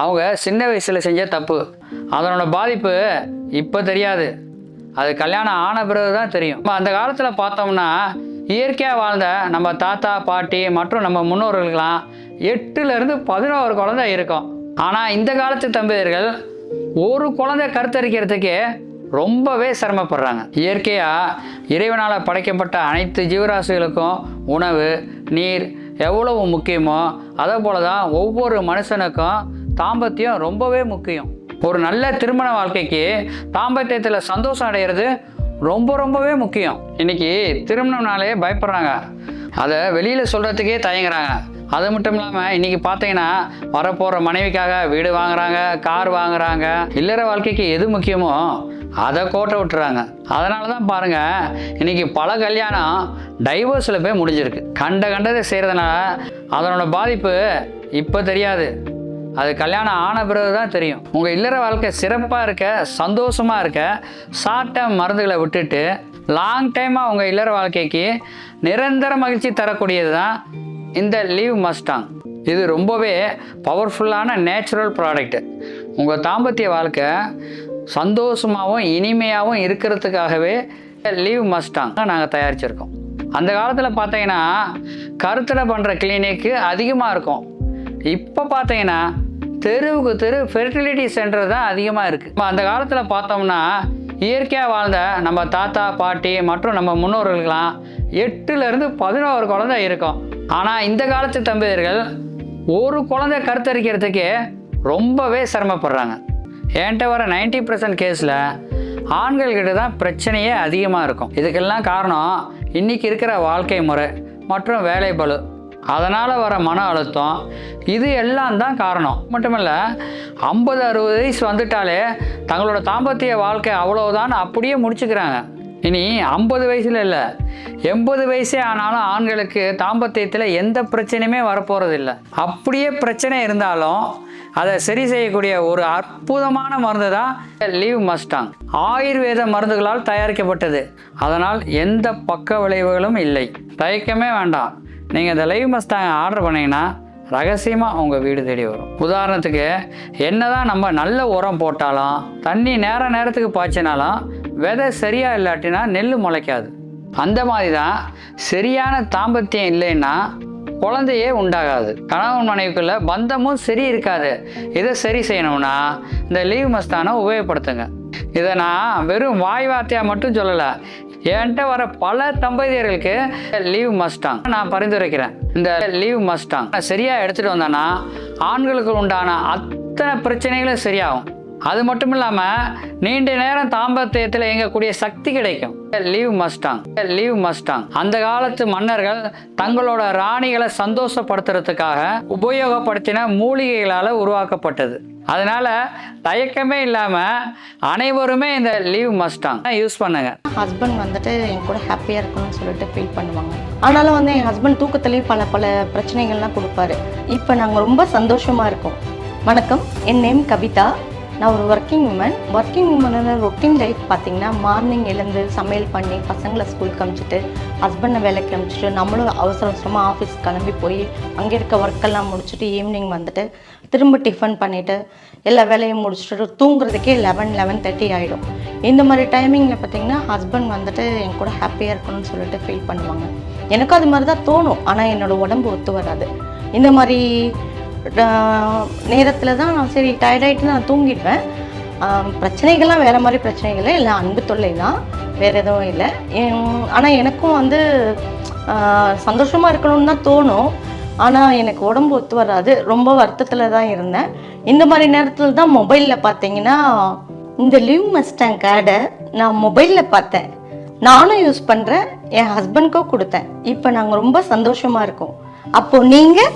அவங்க சின்ன வயசில் செஞ்ச தப்பு. அதனோட பாதிப்பு இப்போ தெரியாது. அது கல்யாணம் ஆன பிறகு தான் தெரியும். நம்ம அந்த காலத்தில் பார்த்தோம்னா இயற்கையாக வாழ்ந்த நம்ம தாத்தா பாட்டி மற்றும் நம்ம முன்னோர்களுக்கெல்லாம் எட்டுலேருந்து பதினோரு குழந்தை இருக்கும். ஆனால் இந்த காலத்து தம்பதியர்கள் ஒரு குழந்தை கருத்தரிக்கிறதுக்கே ரொம்பவே சிரமப்படுறாங்க. இயற்கையாக இறைவனால் படைக்கப்பட்ட அனைத்து ஜீவராசிகளுக்கும் உணவு நீர் எவ்வளவு முக்கியமோ அதே போல தான் ஒவ்வொரு மனுஷனுக்கும் தாம்பத்தியம் ரொம்பவே முக்கியம். ஒரு நல்ல திருமண வாழ்க்கைக்கு தாம்பத்தியத்தில் சந்தோஷம் அடைகிறது ரொம்ப ரொம்பவே முக்கியம். இன்னைக்கு திருமணம்னாலே பயப்படுறாங்க. அதை வெளியில் சொல்கிறதுக்கே தயங்குறாங்க. அது மட்டும் இல்லாமல் இன்னைக்கு பார்த்தீங்கன்னா வரப்போகிற மனைவிக்காக வீடு வாங்குறாங்க கார் வாங்குறாங்க. இல்லற வாழ்க்கைக்கு எது முக்கியமோ அதை கோட்டை விட்டுறாங்க. அதனால தான் பாருங்க இன்னைக்கு பல கல்யாணம் டைவர்ஸில் போய் முடிஞ்சிருக்கு. கண்ட கண்டதை செய்கிறதுனால அதனோட பாதிப்பு இப்போ தெரியாது. அது கல்யாணம் ஆன பிறகு தான் தெரியும். உங்கள் இல்லற வாழ்க்கை சிறப்பாக இருக்க சந்தோஷமாக இருக்க ஷார்ட் டேர்ம் மருந்துகளை விட்டுட்டு லாங் டைமாக உங்கள் இல்லற வாழ்க்கைக்கு நிரந்தர மகிழ்ச்சி தரக்கூடியது தான் இந்த லீவ் மஸ்டாங் இது ரொம்பவே பவர்ஃபுல்லான நேச்சுரல் ப்ராடக்ட் உங்கள் தாம்பத்திய வாழ்க்கை சந்தோஷமாகவும் இனிமையாகவும் இருக்கிறதுக்காகவே லீவ் மஸ்டாங் நாங்கள் தயாரிச்சிருக்கோம். அந்த காலத்தில் பார்த்தீங்கன்னா கருத்தடை பண்ணுற கிளினிக்கு அதிகமாக இருக்கும். இப்போ பார்த்தீங்கன்னா தெருவுக்கு தெரு ஃபெர்டிலிட்டி சென்டர் தான் அதிகமாக இருக்குது இப்போ அந்த காலத்தில் பார்த்தோம்னா இயற்கையாக வாழ்ந்த நம்ம தாத்தா பாட்டி மற்றும் நம்ம முன்னோர்களுக்கெல்லாம் எட்டுலேருந்து பதினோரு குழந்தை இருக்கும். ஆனால் இந்த காலத்து தம்பதியர்கள் ஒரு குழந்தை கருத்தரிக்கிறதுக்கே ரொம்பவே சிரமப்படுறாங்க. என்கிட்ட வர 90% பர்சன்ட் கேஸில் ஆண்கள்கிட்ட தான் பிரச்சனையே அதிகமாக இருக்கும். இதுக்கெல்லாம் காரணம் இன்றைக்கி இருக்கிற வாழ்க்கை முறை மற்றும் வேலை பளு. அதனால் வர மன அழுத்தம் இது எல்லாம் தான் காரணம். மட்டுமல்ல ஐம்பது அறுபது வயசு வந்துட்டாலே தங்களோட தாம்பத்திய வாழ்க்கை அவ்வளோதான் அப்படியே முடிச்சுக்கிறாங்க. இனி ஐம்பது வயசுல இல்லை எண்பது வயசே ஆனாலும் ஆண்களுக்கு தாம்பத்தியத்தில் எந்த பிரச்சனையுமே வரப்போகிறதில்ல அப்படியே பிரச்சனை இருந்தாலும் அதை சரி செய்யக்கூடிய ஒரு அற்புதமான மருந்து தான் லீவ் மஸ்டாங். ஆயுர்வேத மருந்துகளால் தயாரிக்கப்பட்டது. அதனால் எந்த பக்க விளைவுகளும் இல்லை. தயக்கமே வேண்டாம். நீங்கள் இந்த லைவ் மஸ்டாங் ஆர்டர் பண்ணீங்கன்னா ரகசியமாக உங்கள் வீடு தேடி வரும். உதாரணத்துக்கு என்ன தான் நம்ம நல்ல உரம் போட்டாலும் தண்ணி நேர நேரத்துக்கு பாய்ச்சினாலும் விதை சரியாக இல்லாட்டினா நெல் முளைக்காது. அந்த மாதிரி தான் சரியான தாம்பத்தியம் இல்லைன்னா குழந்தையே உண்டாகாது. கணவன் மனைவிக்குள்ள பந்தமும் சரி இருக்காது. இதை சரி செய்யணும்னா இந்த லீவ் மஸ்தானை உபயோகப்படுத்துங்க. இதை நான் வெறும் வாய் வார்த்தையாக மட்டும் சொல்லலை என்கிட்ட வர பல தம்பதியர்களுக்கு லீவ் மஸ்டாங் நான் பரிந்துரைக்கிறேன். இந்த லீவ் மஸ்டாங் சரியாக எடுத்துகிட்டு வந்தேன்னா ஆண்களுக்கு உண்டான அத்தனை பிரச்சனைகளும் சரியாகும். அது மட்டும் இல்லாமல் நீண்ட நேரம் தாம்பத்தியத்தில் இயங்கக்கூடிய சக்தி கிடைக்கும். லீவ் மஸ்டாங் லீவ் மஸ்டாங் அந்த காலத்து மன்னர்கள் தங்களோட ராணிகளை சந்தோஷப்படுத்துறதுக்காக உபயோகப்படுத்தின மூலிகைகளால் உருவாக்கப்பட்டது. அதனால தயக்கமே இல்லாமல் அனைவருமே இந்த லீவ் மஸ்டாங் யூஸ் பண்ணுங்க. ஹஸ்பண்ட் வந்துட்டு என் கூட ஹாப்பியாக இருக்கணும்னு சொல்லிட்டு ஃபீல் பண்ணுவாங்க. ஆனாலும் வந்து என் ஹஸ்பண்ட் தூக்கத்துலேயும் பல பல பிரச்சனைகள்லாம் கொடுப்பாரு. இப்போ நாங்கள் ரொம்ப சந்தோஷமாக இருக்கோம். வணக்கம். என் நேம் கவிதா. நான் ஒரு ஒர்க்கிங் உமன் ஒர்க்கிங் உமனோட ரொட்டீன் லைஃப் பார்த்தீங்கன்னா மார்னிங் எழுந்து சமையல் பண்ணி பசங்களை ஸ்கூலுக்கு அமிச்சிட்டு ஹஸ்பண்டை வேலைக்கு அமிச்சிட்டு நம்மளும் அவசர அவசரமாக ஆஃபீஸ் கிளம்பி போய் அங்கே இருக்க ஒர்க்கெல்லாம் முடிச்சுட்டு ஈவினிங் வந்துட்டு திரும்ப டிஃபன் பண்ணிவிட்டு எல்லா வேலையும் முடிச்சுட்டு தூங்குறதுக்கே லெவன் லெவன் தேர்ட்டி ஆகிடும் இந்த மாதிரி டைமிங்கில் பார்த்தீங்கன்னா ஹஸ்பண்ட் வந்துட்டு என் கூட ஹாப்பியாக இருக்கணும்னு சொல்லிட்டு ஃபீல் பண்ணுவாங்க. எனக்கும் அது மாதிரி தான் தோணும். ஆனால் என்னோடய உடம்பு ஒத்து வராது. இந்த மாதிரி நேரத்தில் தான் நான் சரி டயர்டாயிட்டு நான் தூங்கிடுவேன். பிரச்சனைகள்லாம் வேறு மாதிரி பிரச்சனைகள் இல்லை. அன்பு தொல்லை தான். வேறு எதுவும் இல்லை. ஆனால் எனக்கும் வந்து சந்தோஷமாக இருக்கணும்னு தான் தோணும். ஆனால் எனக்கு உடம்பு ஒத்து வராது. ரொம்ப வருத்தத்தில் தான் இருந்தேன். இந்த மாதிரி நேரத்தில் தான் மொபைலில் பார்த்தீங்கன்னா இந்த லிவ் மஸ்டாங் கார்டை நான் மொபைலில் பார்த்தேன். நானும் யூஸ் பண்ணுறேன் என் ஹஸ்பண்ட்க்கும் கொடுத்தேன். இப்போ நாங்கள் ரொம்ப சந்தோஷமாக இருக்கோம். அப்போது நீங்கள்